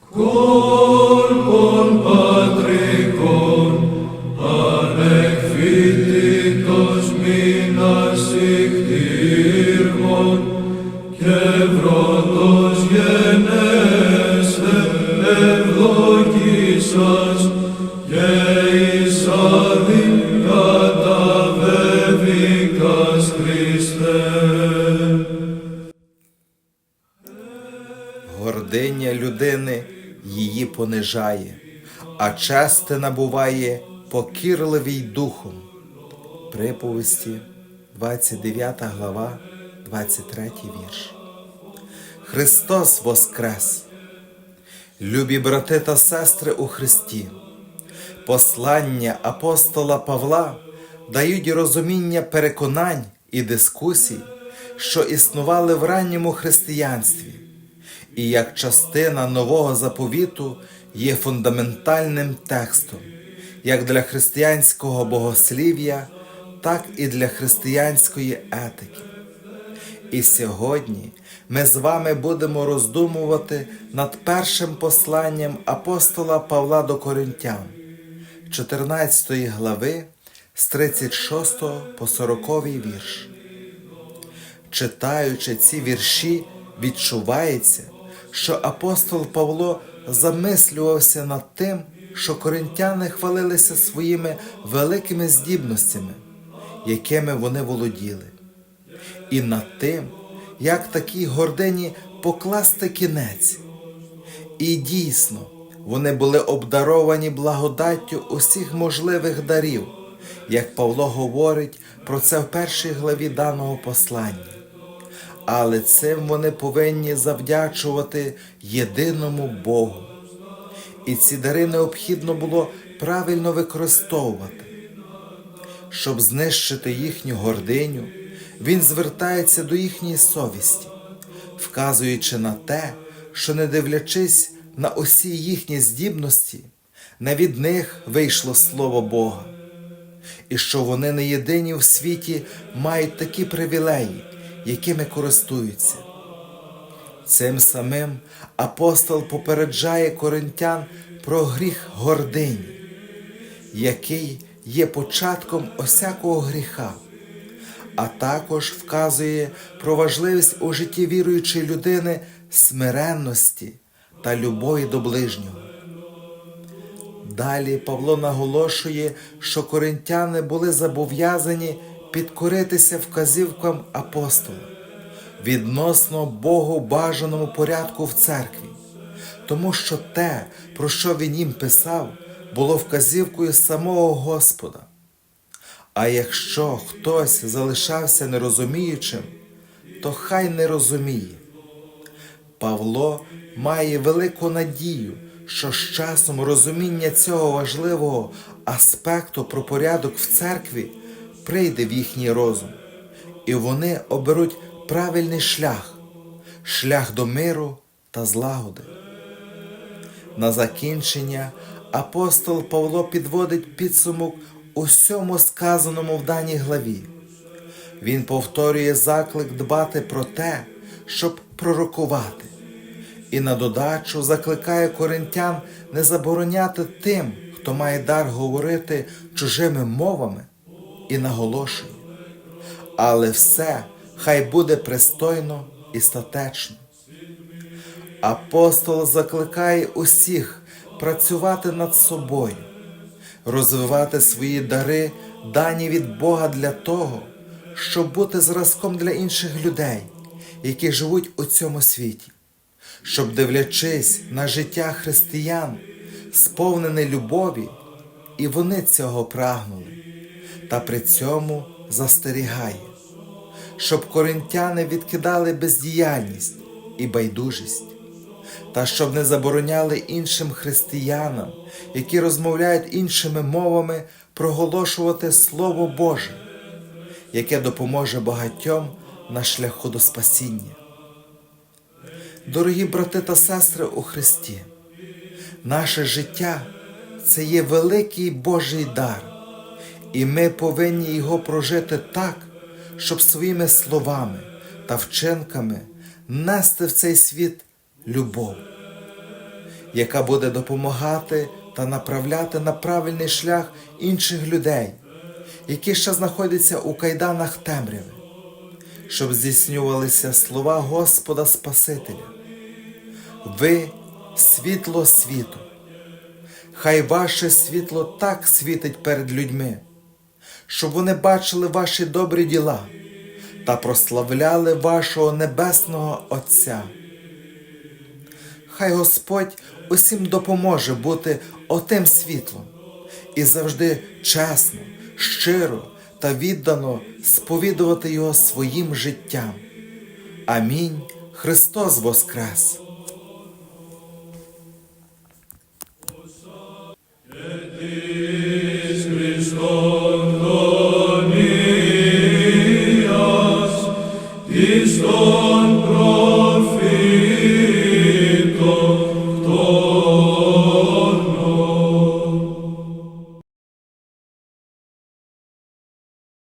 Corpon Гординя людини її понижає, а частина буває покірливий духом. Приповісті, 29 глава, 23 вірш. Христос Воскрес! Любі брати та сестри у Христі! Послання апостола Павла дають розуміння переконань і дискусій, що існували в ранньому християнстві, і як частина нового заповіту є фундаментальним текстом як для християнського богослів'я, так і для християнської етики. І сьогодні ми з вами будемо роздумувати над першим посланням апостола Павла до Коринтян, 14 глави з 36 по 40 вірш. Читаючи ці вірші, відчувається, що апостол Павло замислювався над тим, що коринтяни хвалилися своїми великими здібностями, якими вони володіли і над тим, як такій гордині покласти кінець. І дійсно, вони були обдаровані благодаттю усіх можливих дарів, як Павло говорить про це в першій главі даного послання. Але цим вони повинні завдячувати єдиному Богу. І ці дари необхідно було правильно використовувати. Щоб знищити їхню гординю, він звертається до їхньої совісті, вказуючи на те, що, не дивлячись на усі їхні здібності, не від них вийшло слово Бога, і що вони не єдині в світі мають такі привілеї, якими користуються. Цим самим апостол попереджає коринтян про гріх гордині, який є початком осякого гріха, а також вказує про важливість у житті віруючої людини смиренності та любові до ближнього. Далі Павло наголошує, що коринтяни були зобов'язані підкоритися вказівкам апостола відносно Богу бажаному порядку в церкві, тому що те, про що він їм писав, було вказівкою самого Господа. А якщо хтось залишався нерозуміючим, то хай не розуміє. Павло має велику надію, що з часом розуміння цього важливого аспекту про порядок в церкві прийде в їхній розум, і вони оберуть правильний шлях, шлях до миру та злагоди. На закінчення апостол Павло підводить підсумок усьому сказаному в даній главі. Він повторює заклик дбати про те, щоб пророкувати, і на додачу закликає коринтян не забороняти тим, хто має дар говорити чужими мовами, і наголошує. Але все хай буде пристойно і статечно. Апостол закликає усіх працювати над собою, розвивати свої дари, дані від Бога для того, щоб бути зразком для інших людей, які живуть у цьому світі, щоб, дивлячись на життя християн, сповнене любові, і вони цього прагнули, та при цьому застерігає, щоб коринтяни відкидали бездіяльність і байдужість та щоб не забороняли іншим християнам, які розмовляють іншими мовами, проголошувати Слово Боже, яке допоможе багатьом на шляху до спасіння. Дорогі брати та сестри у Христі, наше життя це є великий Божий дар, і ми повинні його прожити так, щоб своїми словами та вчинками нести в цей світ любов, яка буде допомагати та направляти на правильний шлях інших людей, які ще знаходяться у кайданах темряви, щоб здійснювалися слова Господа Спасителя. Ви світло світу. Хай ваше світло так світить перед людьми, щоб вони бачили ваші добрі діла та прославляли вашого Небесного Отця. Хай Господь усім допоможе бути отим світлом і завжди чесно, щиро та віддано сповідувати Його своїм життям. Амінь. Христос Воскрес! con